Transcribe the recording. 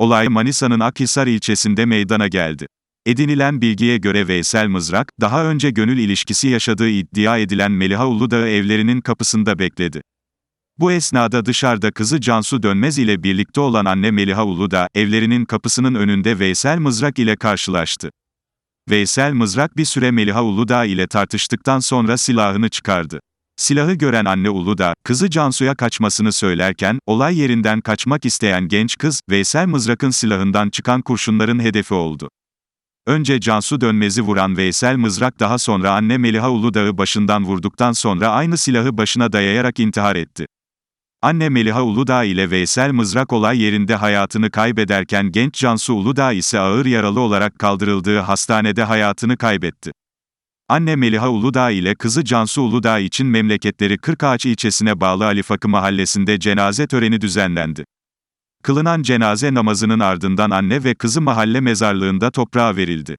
Olay Manisa'nın Akhisar ilçesinde meydana geldi. Edinilen bilgiye göre Veysel Mızrak, daha önce gönül ilişkisi yaşadığı iddia edilen Meliha Uludağ evlerinin kapısında bekledi. Bu esnada dışarıda kızı Cansu Dönmez ile birlikte olan anne Meliha Uludağ, evlerinin kapısının önünde Veysel Mızrak ile karşılaştı. Veysel Mızrak bir süre Meliha Uludağ ile tartıştıktan sonra silahını çıkardı. Silahı gören anne Uludağ, kızı Cansu'ya kaçmasını söylerken, olay yerinden kaçmak isteyen genç kız, Veysel Mızrak'ın silahından çıkan kurşunların hedefi oldu. Önce Cansu Dönmez'i vuran Veysel Mızrak daha sonra anne Meliha Uludağ'ı başından vurduktan sonra aynı silahı başına dayayarak intihar etti. Anne Meliha Uludağ ile Veysel Mızrak olay yerinde hayatını kaybederken genç Cansu Uludağ ise ağır yaralı olarak kaldırıldığı hastanede hayatını kaybetti. Anne Meliha Uludağ ile kızı Cansu Uludağ için memleketleri Kırkağaç ilçesine bağlı Ali Fakı mahallesinde cenaze töreni düzenlendi. Kılınan cenaze namazının ardından anne ve kızı mahalle mezarlığında toprağa verildi.